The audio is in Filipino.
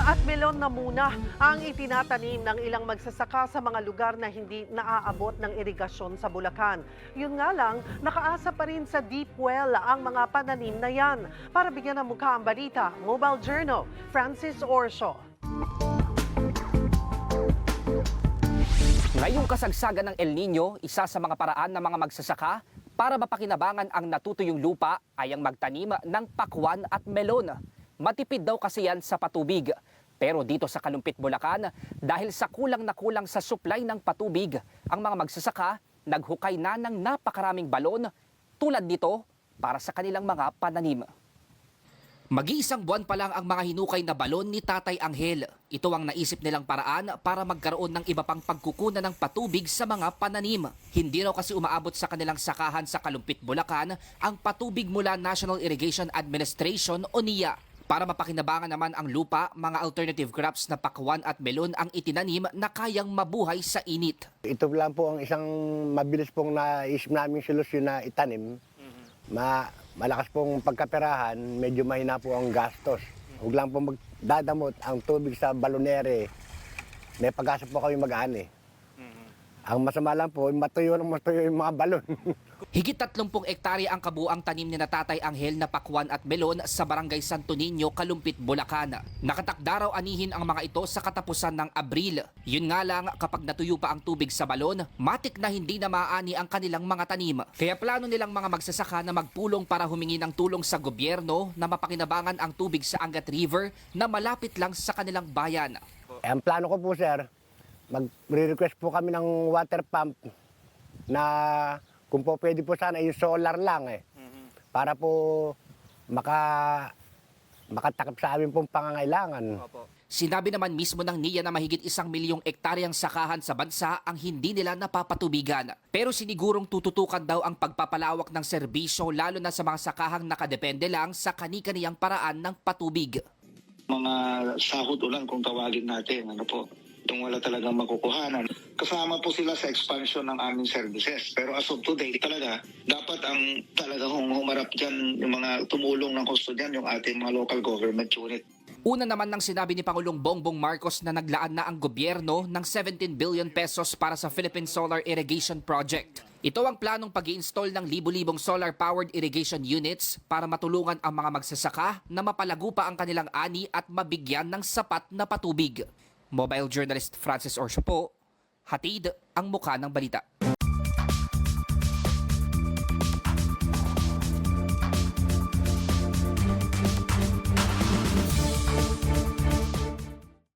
at melon na muna ang itinatanim ng ilang magsasaka sa mga lugar na hindi naaabot ng irigasyon sa Bulacan. Yun nga lang, nakaasa pa rin sa deep well ang mga pananim na yan. Para bigyan ng mukha ang balita, Mobile Journal, Francis Orsho. Ngayong kasagsagan ng El Nino, isa sa mga paraan ng mga magsasaka para mapakinabangan ang natutuyong lupa ay ang magtanim ng pakwan at melon. Matipid daw kasi yan sa patubig. Pero dito sa Kalumpit, Bulacan, dahil sa kulang na kulang sa supply ng patubig, ang mga magsasaka naghukay na ng napakaraming balon tulad nito para sa kanilang mga pananim. Mag-iisang buwan pa lang ang mga hinukay na balon ni Tatay Anghel. Ito ang naisip nilang paraan para magkaroon ng iba pang pagkukunan ng patubig sa mga pananim. Hindi raw kasi umaabot sa kanilang sakahan sa Kalumpit, Bulacan ang patubig mula National Irrigation Administration o NIA. Para mapakinabangan naman ang lupa, mga alternative crops na pakwan at melon ang itinanim na kayang mabuhay sa init. Ito lang po ang isang mabilis pong naisip namin solusyon na itanim. Ma malakas pong pagkaperahan, medyo mahina po ang gastos. Huwag lang po magdadamot ang tubig sa balonere. May pag-asa po kami mag-ani. Ang masama lang po, matuyo ng matuyo yung mga balon. Higit 30 ektarya ang kabuang tanim ni Natatay Anghel na pakwan at melon sa barangay Santo Niño, Kalumpit, Bulacan. Nakatakda raw anihin ang mga ito sa katapusan ng Abril. Yun nga lang, kapag natuyo pa ang tubig sa balon, matik na hindi na maani ang kanilang mga tanim. Kaya plano nilang mga magsasaka na magpulong para humingi ng tulong sa gobyerno na mapakinabangan ang tubig sa Angat River na malapit lang sa kanilang bayan. Ang plano ko po, sir, mag-request po kami ng water pump na kung po pwede po sana yung solar lang eh. Para po maka makatakip sa amin pong pangangailangan. Sinabi naman mismo ng NIA na mahigit isang milyong ektaryang sakahan sa bansa ang hindi nila napapatubigan. Pero sinigurong tututukan daw ang pagpapalawak ng serbisyo lalo na sa mga sakahang nakadepende lang sa kani-kaniyang paraan ng patubig. mga sahod ulan kung tawagin natin. Ano po? Yung wala talagang makukuhanan. Kasama po sila sa expansion ng aming services. Pero as of today, talaga, dapat ang talaga hum- humarap dyan yung mga tumulong ng gusto dyan, yung ating mga local government unit. Una naman nang sinabi ni Pangulong Bongbong Marcos na naglaan na ang gobyerno ng 17 billion pesos para sa Philippine Solar Irrigation Project. Ito ang planong pag install ng libu-libong solar-powered irrigation units para matulungan ang mga magsasaka na mapalago pa ang kanilang ani at mabigyan ng sapat na patubig. Mobile journalist Francis Orsho po, hatid ang muka ng balita.